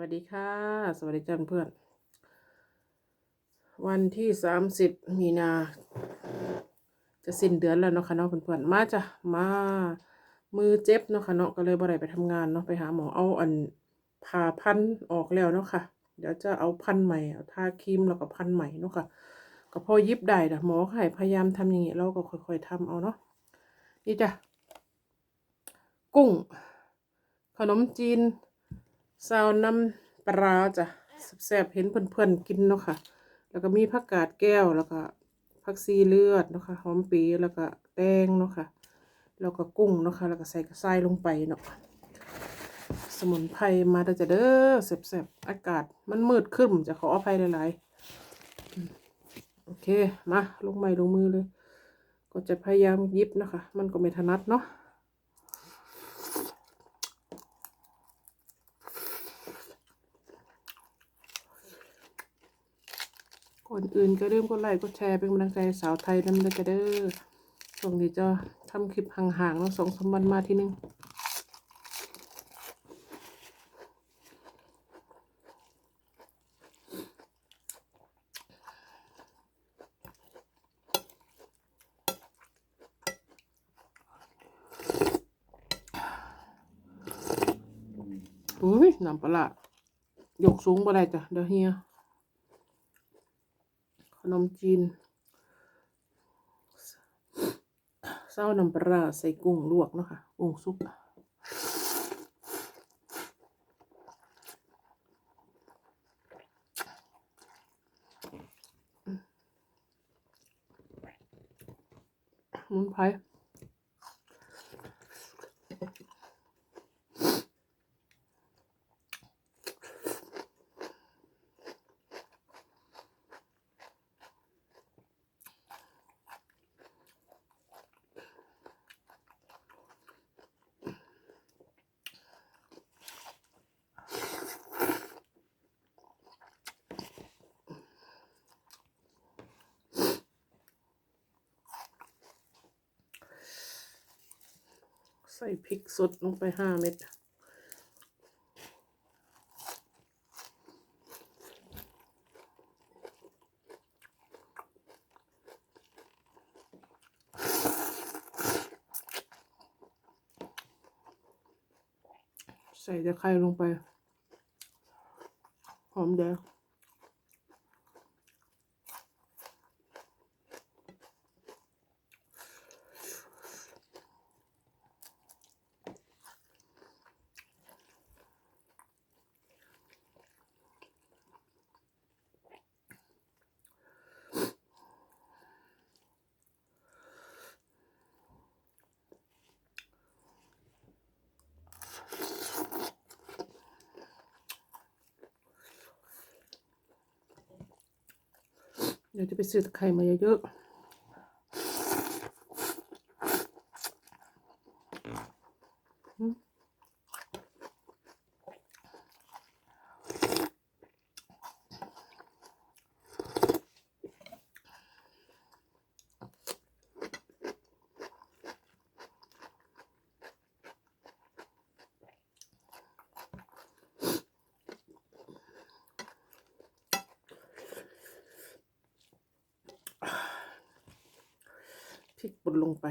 วัสดีค่ะ สวัสดีจ้าเพื่อน วันที่สามสิบมีนา จะสิ้นเดือนแล้วเนาะค่ะเนาะเพื่อนๆมาจ้ะมามือเจ็บเนาะค่ะเนาะก็เลยบ่ได้ไปทำงานเนาะไปหาหมอเอาอันผ่าพันออกแล้วเนาะค่ะ เดี๋ยวจะเอาพันใหม่เอาทาครีมแล้วก็พันใหม่เนาะค่ะ ก็พอยิบได้นะหมอก็ให้พยายามทำอย่างนี้ยเราก็ค่อย ๆทำเอาเนาะนี่จ้ะกุ้ง ขนมจีน ซาวน้ำปลาจ้ะแซ่บเห็นเพื่อนๆกินเนาะค่ะ แล้วก็มีผักกาดแก้วแล้วก็ผักซีเลือดเนาะค่ะหอมปีแล้วก็แตงเนาะค่ะ แล้วก็กุ้งเนาะค่ะ แล้วก็ใส่กระไซลงไปเนาะสมุนไพรมาแต่จะเด้อแซ่บๆอากาศมันมืดครึ้มจะขออภัยหลายๆโอเคมาลงไม้ลงมือเลย ก็จะพยายามยิบนะคะ มันก็ไม่ถนัดเนาะ ก่อนอื่นก็เริ่มกดไลค์กดแชร์เป็นกำลังใจสาวไทยนั่นเลยจะเด้อช่วงนี้จะทำคลิปห่างๆแล้วสองสามวันมาทีนึงอุ้ยน้ำปลาร้ายกสูงบ่ได้จ้ะเดี๋ยวเฮีย ขนมจีนเศร้าน้ำปลาใส่กุ้งลวกเนาะค่ะกุ้งซุปมุนไพร ใส่พริกสดลงไปห้าเม็ดใส่ตะไคร้ลงไป หอมแดง เดี๋ยวจะไปซื้อตะไคร้มาเยอะๆ พริกป่นลงไป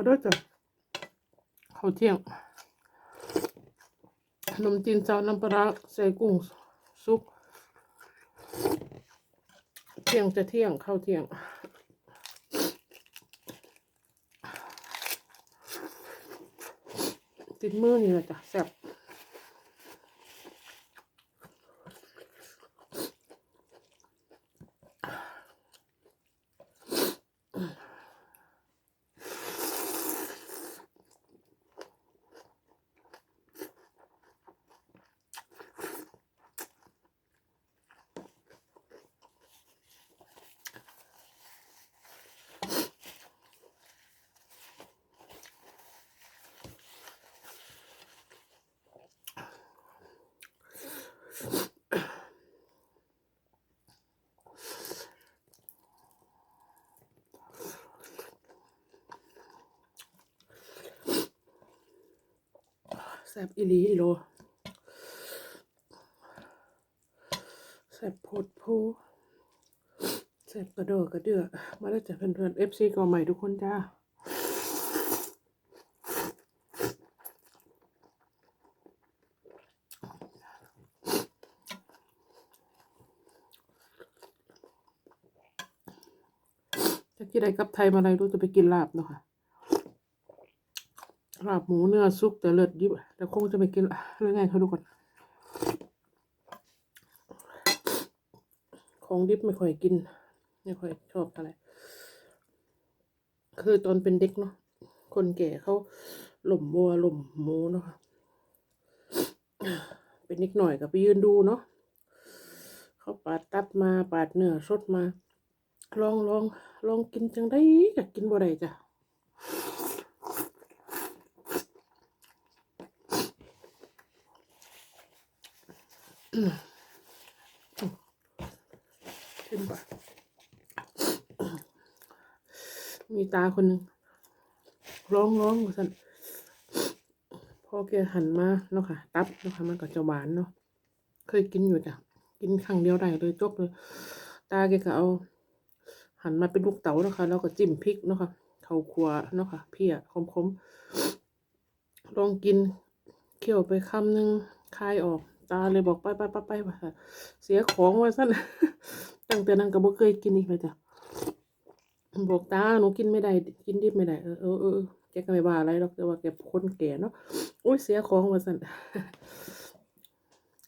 มาด้วยจ้ะข้าวเที่ยงขนมจีนซาวน้ำปลาใส่กุ้งซุปเที่ยงจะเที่ยงข้าวเที่ยงติดมือนี่แหละจ้ะแซ่บ แซบอีลีโลแซบโพดโพแซบกระโดดกระเดือมาแล้วจ้ะเพื่อนๆ FC ก่อใหม่ทุกคนจ้าจะกินอะไรกับไทยมาอะไรรู้จะไปกินลาบเนาะค่ะ ลาบหมูเนื้อซุปแต่เลือดยิบแต่คงจะไปกินเรื่องไงเขาดูก่อน ของดิบไม่ค่อยกิน ไม่ค่อยชอบอะไร คือตอนเป็นเด็กเนาะคนแก่เขาหล่มวัวหล่มหมูเนาะเป็นนิดหน่อยก็ไปยืนดูเนาะเขาปาดตับมาปาดเนื้อสดมา ลองลองลองกินจังได้อยากกินบ่ได้จ้ะ ขึ้นปะมีตาคนหนึ่งร้องร้องสันพอแกหันมาเนาะค่ะ ตับเนาะค่ะมันก็จะหวานเนาะเคยกินอยู่จ้ะกินครั้งเดียวได้เลยจบเลย ตาแกก็เอา หันมาเป็นลูกเต๋าเนาะค่ะแล้วก็จิ้มพริกเนาะค่ะเข้าครัวเนาะค่ะเพียคมๆลองกินเคี่ยวไปคำหนึ่งคายออก ตาเลยบอกไปไปไปไปเสียของไว่าสั้นตั้งแต่นั้นก็บ่เคยกินอีกเลยจ้ะบอกตาหนูกินไม่ได้กินดิบไม่ได้เออเออเออแกก็ไม่ว่าอะไรหรอกแต่ว่าแกคนแก่เนาะอุ้ยเสียของไว่าสั้น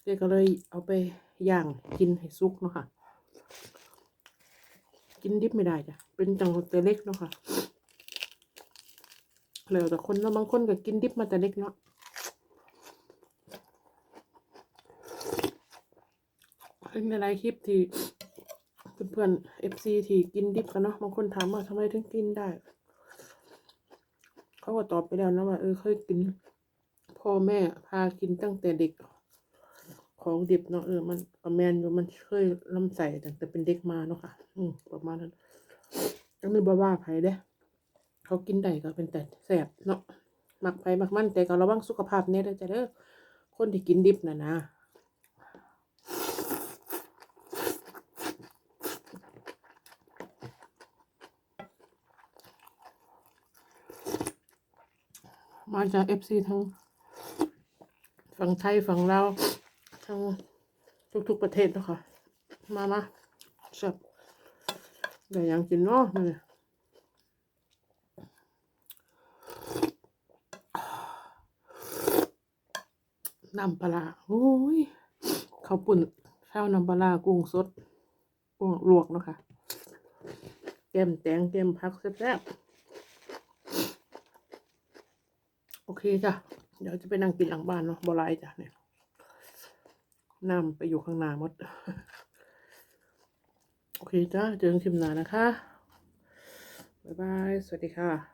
แกก็เลยเอาไปย่างกินให้สุกเนาะค่ะ กินดิบไม่ได้จ้ะเป็นจังแต่เล็กเนาะค่ะแล้วแต่คนเนาะบางคนก็กินดิบมาแต่เล็กเนาะ เป็นในไลฟ์คลิปที่เพื่อนๆเอฟซีที่กินดิบกันเนาะบางคนถามว่าทำไมถึงกินได้ เขาก็ตอบไปแล้วนะว่าเออเคยกิน พ่อแม่พากินตั้งแต่เด็ก ของดิบเนาะเออมันก็แมนอยู่มันเคยลำใส่ตั้งแต่เป็นเด็กมาเนาะค่ะ อืมประมาณนั้นก็ไม่บ้าว่าไผเด้เขากินได้ก็เป็นแต่แสบเนาะมักไผมักมันแต่ก็ระวังสุขภาพเนี่ยเด้อจะเด้อคนที่กินดิบนะนะ มาจากเอฟซีทั้งฝั่งไทยฝั่งลาทั้งทุกๆประเทศเนะคะมามาแซ่บเดี๋ยวยังกินเนาะนี่น้ำปลาโอ้ยข้าวปุ่นข้าวน้ำปลากุ้งสดกุ้งลวกนะคะแกมแตงแกมผักแซ่บๆ โอเคจ้ะ เดี๋ยวจะไปนั่งกินหลังบ้านเนาะบอไลายจ้ะเนี่ยน้ำไปอยู่ข้างหน้าหมด โอเคจ้ะเจอกันคลิปหน้านะคะ บ๊ายบาย สวัสดีค่ะ